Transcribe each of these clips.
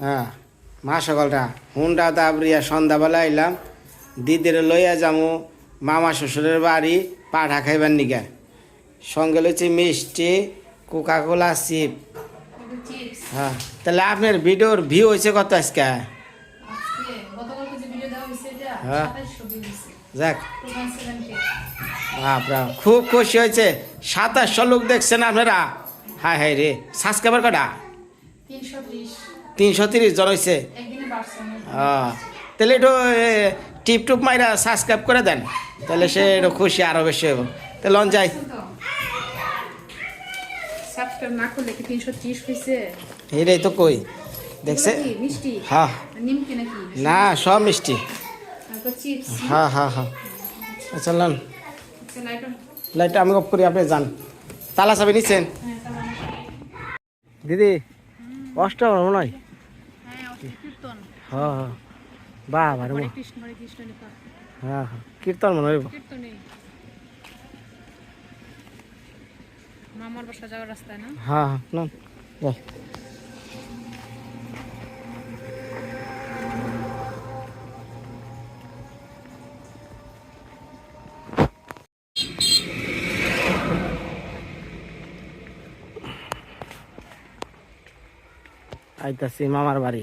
হ্যাঁ মা সকলটা হুন্ডা দাবরিয়া সন্ধ্যাবেলা আইলাম দিদির লইয়া যামু মামা শ্বশুরের বাড়ি পাঠা খাইবার নিগা সঙ্গে লইছি মিষ্টি কোকা কোলা চিপ। হ্যাঁ তাহলে আপনার ভিডিওর ভিউ হয়েছে কত আজকে? হ্যাঁ। যাক। খুব খুশি হয়েছে। সাতাশশো লোক দেখছেন আপনারা। হায় হায় রে সাবস্ক্রাইবার কটা? তিনশো ত্রিশ তিনশো তিরিশ জন হয়েছে। আহ, তাহলে একটু টিপ টুপ মাইরা সাবস্ক্রাইব করে দেন তাহলে সে একটু খুশি আরও বেশি হইব। তাহলে লন যাই। তো। এটাই কই দেখছে? হ্যাঁ না সব মিষ্টি। হ্যাঁ হ্যাঁ হ্যাঁ আচ্ছা লন। আচ্ছা। লাইটটা আমি অফ করি আপনি যান। তালা চাবি নিচ্ছেন? হ্যাঁ দিদি কষ্ট হবে মনে হয় হ্যাঁ। হ্যাঁ হ্যাঁ। বাহ ভালো হ্যাঁ হ্যাঁ। কীর্তন মনে হইব মামার বাসা যাওয়ার রাস্তায় না? হ্যাঁ হ্যাঁ আইতাছি মামার বাড়ি।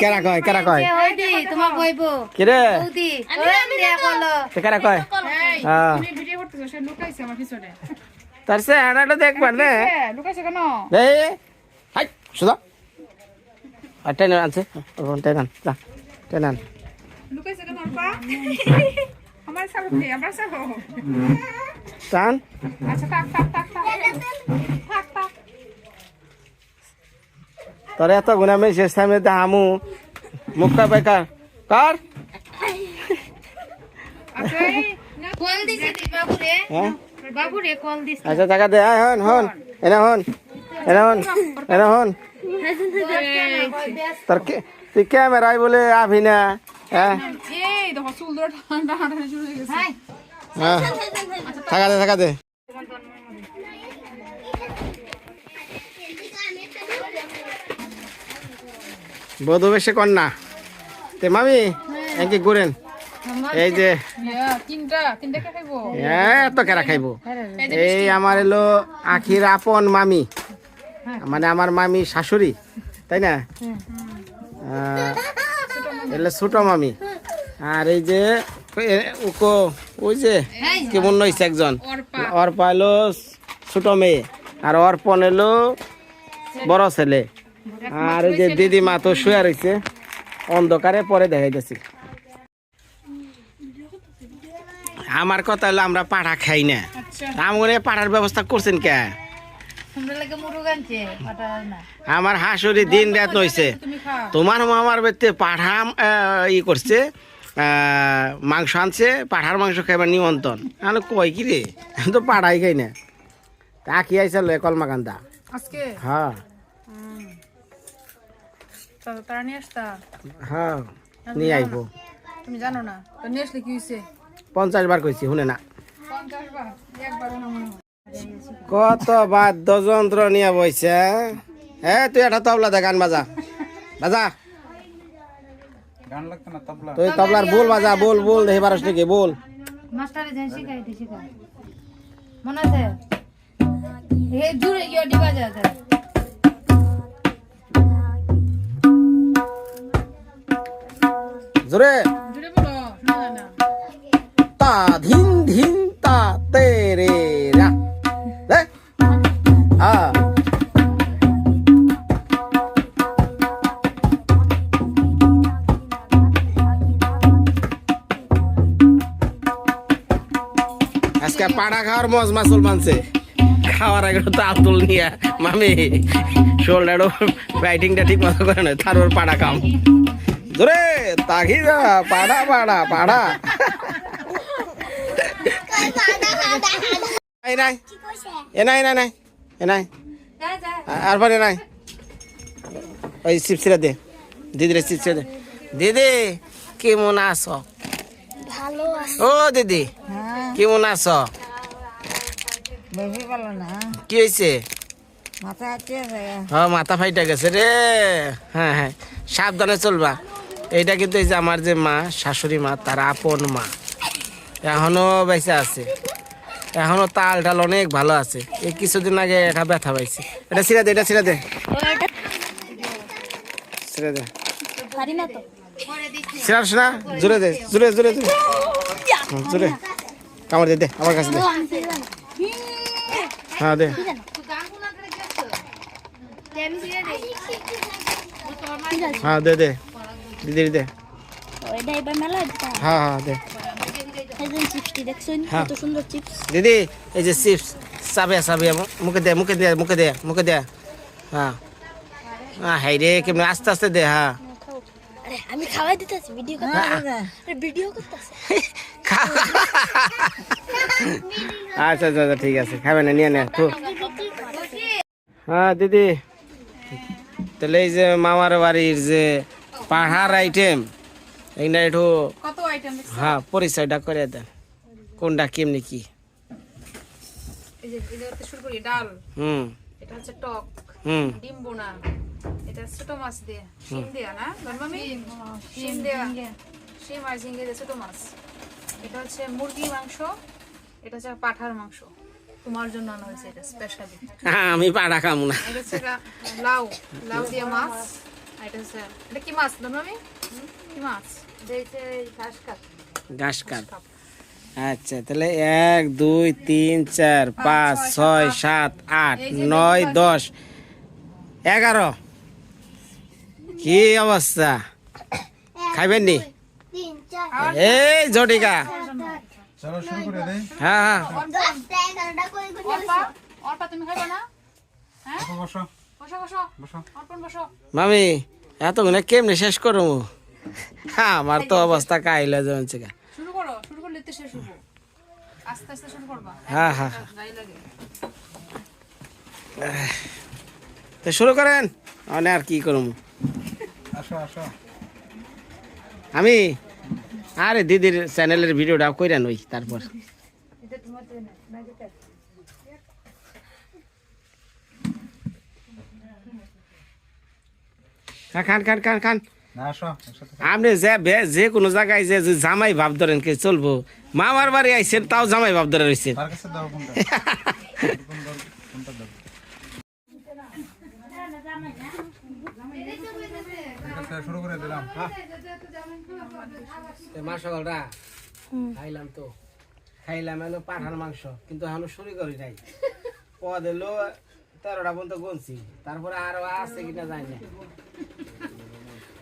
কেরা কয় কেরা কয়? কে তোমার বইবো কেরা কয়? হ্যাঁ তুমি ভিডিও করতেছো সে লুকাইছে আমার পিছনে। তার সে হাঁটাটা দেখবার নে। লুকাইছে কেন? এই হাই সুদা আর টেনে আনছে। টেনে আন যা টেনে আন। লুকাইছে কেন পা আমার সাবো আমার সাবো টান। আচ্ছা থাক থাক থাক থাক। থাক থাক। তোর এত গুণা আমি শেষ টাইমে হামু মুখটা বেকার কর আচ্ছা হ্যাঁ আচ্ছা টাকা দে হন হন এনে হন এনে হন এনে হন তোর কে তুই ক্যামেরায় বলে আবি না হ্যাঁ চুল ধরে ঠান্ডা ঠান্ডা শুরু হয়ে গেছে হাই হ্যাঁ থাকা দে থাকা দে বধু বেশে কন্যা। তে মামি একে ঘুরেন এই যে এত কেরা খাইব? এই আমার এলো আখির আপন মামি। মানে আমার মামি শাশুড়ি, তাই না? এলে ছোট মামি। আর এই যে উকো, ওই যে কেমন হয়েছে একজন? অর্পা এলো ছোট মেয়ে। আর অর্পণ এলো বড় ছেলে। আর এই যে দিদিমা তো শুয়ে রয়েছে অন্ধকারে পরে দেখাই যাচ্ছি আমার কথা হলো আমরা পাঠা খাই না। আচ্ছা। আমার পাঠার ব্যবস্থা করছেন কে? আমার হাসুরি দিন রাত নইছে। তোমার মামার বাড়িতে পাঠা ই করছে মাংস আনছে পাঠার মাংস খাইবার নিমন্ত্রণ। আমি কই কি রে? তো পাঠাই খাই না। তা কি আইসাল কলমাকান্দা। হ্যাঁ। তারা নিয়ে আসতা? হ্যাঁ নিয়ে আইব। তুমি জানো না? তো নিয়ে আসলে কি হয়েছে পঞ্চাশ বার কইছি শুনে না। পঞ্চাশ বার? একবারও না কত বাদ্যযন্ত্র নিয়ে বইছে হ্যাঁ? তুই একটা তবলা দে গান বাজা। বাজা। গান লাগতো না তবলা? তুই তবলার বল বাজা বল বল দেখি পারস নাকি বল মাস্টারে যাই শিখাইতে শিখাই মনে আছে? হে জুড়ে ইয়ে দিবা যা। জোরে তা ধিন ধিন তা তে রে। আজকে পাড়া খাওয়ার মজ মাসুল মানছে। খাওয়ার আগে তো আতুল নিয়া। মামি শোল্ডারও রাইটিংটা ঠিক মতো করে না তারপর পাড়া খাম। ধরে তাকি যা পাড়া পাড়া। পাড়া নাই। এ নাই নাই নাই এ নাই। যা যা আর পরে নাই। ওই চিপসিরা দে। দিদিরে চিপসিরা দে। দিদি কেমন আছো? ভালো ও দিদি কেমন আছো? না। কি হয়েছে মাথা হ্যাঁ মাথা ফাইটা গেছে রে। হ্যাঁ হ্যাঁ। সাবধানে চলবা। এইটা কিন্তু এই যে আমার যে মা শাশুড়ি মা তার আপন মা। এখনও বেঁচে আছে। এখনও তাল টাল অনেক ভালো আছে। এই কিছুদিন আগে এটা ব্যথা পাইছে। এটা ছিঁড়া দে এটা ছিঁড়া দে। ছিঁড়া দে। ছিঁড়াস না জোরে দে জোরে জোরে হুম, জোরে। কামড় দে আমার কাছে দে। হ্যাঁ দে। হ্যাঁ দে দে। দিদি দে ওইটা এবার মেলা দিতে হ্যাঁ হ্যাঁ দে। এই চিপসটি দেখছেন হ্যাঁ। কত সুন্দর চিপস। দিদি এই যে চিপস চাবে চাবে মুখে দে মুখে দে মুখে দে মুখে দে। হ্যাঁ। হ্যাঁ হাই রে কেমন আস্তে আস্তে দে হ্যাঁ। আরে আমি খাওয়াই দিতেছি ভিডিও করতে আরে ভিডিও করতেছি। আচ্ছা আচ্ছা আচ্ছা, ঠিক আছে খাবে না নিয়ে নে তো হ্যাঁ দিদি। তাহলে এই যে মামার বাড়ির যে পাহাড় আইটেম এইটা একটু হ্যাঁ পরিচয়টা করে দেন। কোনটা কেমনি কি? ডাল। হুম। এটা হচ্ছে টক। হুম। ডিম বোনা। এটা ছোট মাছ দিয়ে। শিম দেয়া না? মামি? শিম দেয়া। শিম আর ঝিঙ্গে দিয়ে ছোট মাছ। এটা হচ্ছে মুরগি মাংস। এটা হচ্ছে পাঠার মাংস। তোমার জন্য আনা হয়েছে এটা স্পেশালি হ্যাঁ আমি পাড়া খামু না। এটা হচ্ছে লাউ। লাউ দিয়ে মাছ। এটা হচ্ছে এটা কি মাছ মামি? কি মাছ? ঘাস কাপ আচ্ছা তাহলে এক দুই তিন চার পাঁচ ছয় সাত আট। নয় দশ এগারো। কি অবস্থা? খাইবেন নি? এই জটিকা হ্যাঁ হ্যাঁ। মামি এতগুলো কেমনে শেষ করো হ্যাঁ আমার তো অবস্থা কাইলে যেমন শুরু করো শুরু করলে তো শেষ হব। আস্তে আস্তে শুরু করবা। হ্যাঁ হ্যাঁ হ্যাঁ। তো শুরু করেন মানে আর কি করব? আমি আরে দিদির চ্যানেলের ভিডিওটা কইরা নই তারপর। হ্যাঁ, খান খান খান খান। আপনি যে বে- যে কোনো জায়গায় যে যে জামাই ভাব ধরেন কে চলবো। মামার বাড়ি আইছেন তাও জামাই ভাব ধরে রয়েছে মা সকালটা খাইলাম তো। খাইলাম এলো পাঠার মাংস কিন্তু এখনও শুরু করি নাই। পদ এলো তেরোটা পর্যন্ত গুনছি। তারপরে আরও আছে কিনা জানি না।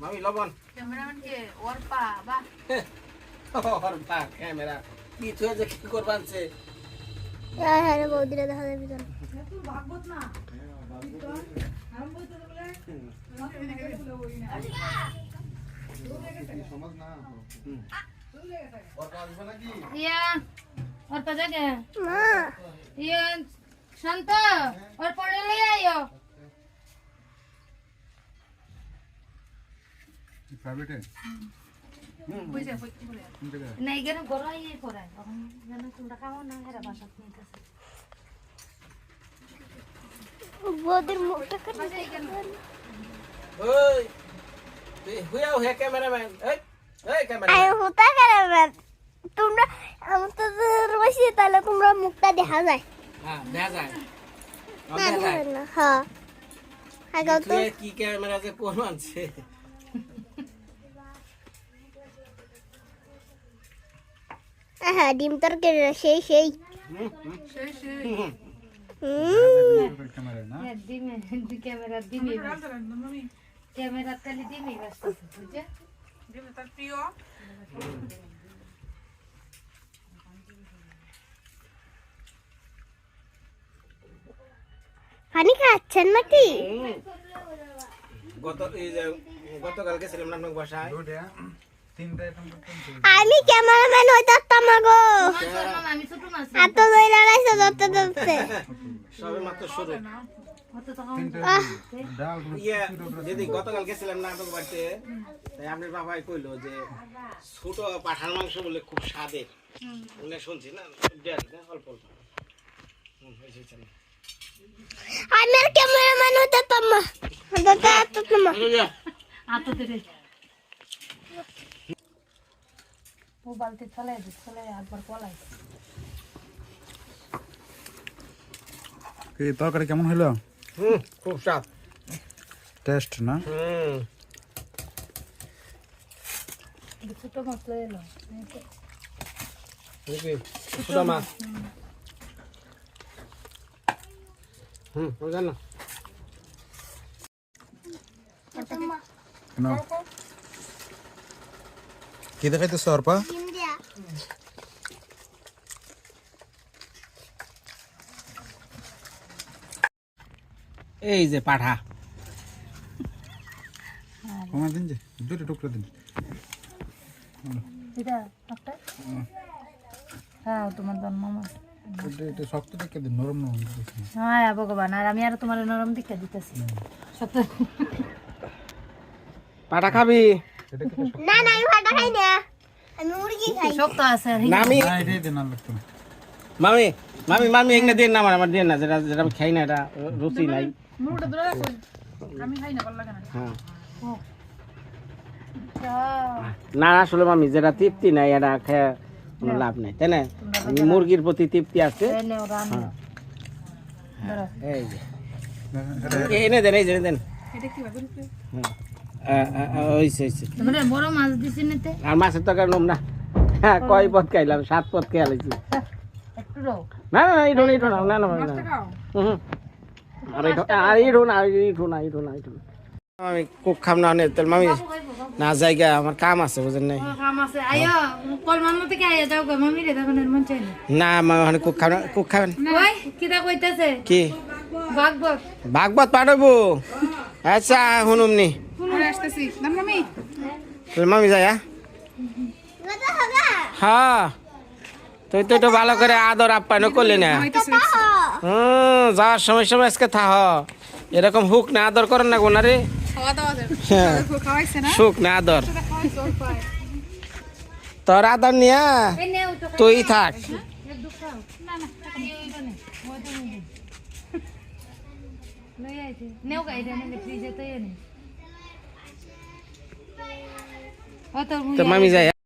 মামি লবণ। ক্যামেরাম্যান কে অর্পা বাহ ওর বা ক্যামেরা। কি তুই যে কি করবানছে হ্যাঁ হ্যাঁ বৌদিরা দেখা যাবে চল ওর পা জাগে। মা। ইয়া শান্ত ওর পড়ে লিয়ে আইও। বুঝে না এখানে করে তখন যেন তোমরা খাও না এরা বাসা নিতেছে। বৌদির মুখটা কেটে ওই তুই হুয়াও হে ক্যামেরাম্যান এই এই ক্যামেরা আয় হুতা করে তোমরা আমার তো রয়েছে তাহলে তোমরা মুখটা দেখা যায়। হ্যাঁ দেখা যায়। না দেখা যায়। না হ্যাঁ। কি ক্যামেরা যে কোন আনছে? হ্যাঁ ডিম তরকারি সেই সেই সেই। সেই হুম হ্যাঁ, ডিমে ক্যামেরা ডিমে মামি ক্যামেরা খালি ডিমে ব্যস্ত আছে, বুঝছে ডিমে তার প্রিয়। পানি খাচ্ছেন নাকি? গত এই যে গতকাল গেছিলাম না আপনার বাসায় আমি ক্যামেরাম্যান হইতাম গো আমি ছোট মাছ এত দই লাগাইছে ধরতে ধরতে। সবে মাত্র শুরু। আহ, ইয়ে যদি গতকাল গেছিলাম না আপনার বাড়িতে তাই আপনার বাবাই কইলো যে ছোট পাঠার মাংস বলে খুব স্বাদের। উনি শুনছি না অল্প অল্প। আমি আর ক্যামেরাম্যান হইতাম না। হইতাম না আত থেকে ও বালতি চলে চলে একবার পলাই এই তরকারি কেমন হইল? হুম খুব স্বাদ। টেস্ট না? হুম। ছোট মাছ লয়ে এলো ছোট মাছ। হুম। বুঝলেন না কেন? কি? দেখাইতেছ অর্পা? এই যে পাঠা। কমা দিন যে দুটো টুকরো দিন। এটা একটা? হ্যাঁ তোমার এটা শক্ত দিন নরম নরম হ্যাঁ ভগবান আর আমি আর তোমার নরম দিকে দিতেছি। খাবি? এটা না না আমি ভাটা খাই না। আমি মুরগি খাই। শক্ত আছে? আর না আমি না এটাই দিন লাগতো মামি মামি মামি এখানে দিন না আমার আমার দিন না। যেটা যেটা আমি খাই না এটা রুচি নাই। মুড়টা দূরে রাখো। আমি খাই না ভালো লাগে না। হ্যাঁ। না আসলে মামি যেটা তৃপ্তি নাই এটা খেয়ে কোনো লাভ নাই তাই না? আমি মুরগির প্রতি তৃপ্তি আছে? এই ধরো। যে। এনে দেন এই যে দেন। এটা হ্যাঁ আর মাছের নম না। হ্যাঁ কয় পথ খাইলাম? সাত পথ খেয়ে লাইছি একটু রো না না না ইঠো না না না না। আমি কুক খাম না অনেক তেল মামি। না জায়গা আমার কাম আছে বুঝেন নাই। কাম আছে। আয়ো কলমান মতো কি আয়া যাও গো মামি রে তখন মন চাই না। না আমি ওখানে কুক খাম না কুক খাবেন ওই কিটা কইতাছে? কি? ভাগবত। পাঠাবো। আচ্ছা শুনুম নি। পরে আসতেছি। না মামি। তোর মামি যায় হ্যাঁ? হ্যাঁ। তুই তো একটু ভালো করে আদর আপ্যায়ন করলি না। হুম যাওয়ার সময় সময় আজকে থাহ। এরকম হুক না আদর করেন না গোনারে খাওয়া দাওয়া হ্যাঁ। সুখ না? আদর। তোর আদর নিয়া? তুই থাক। মামি যায়।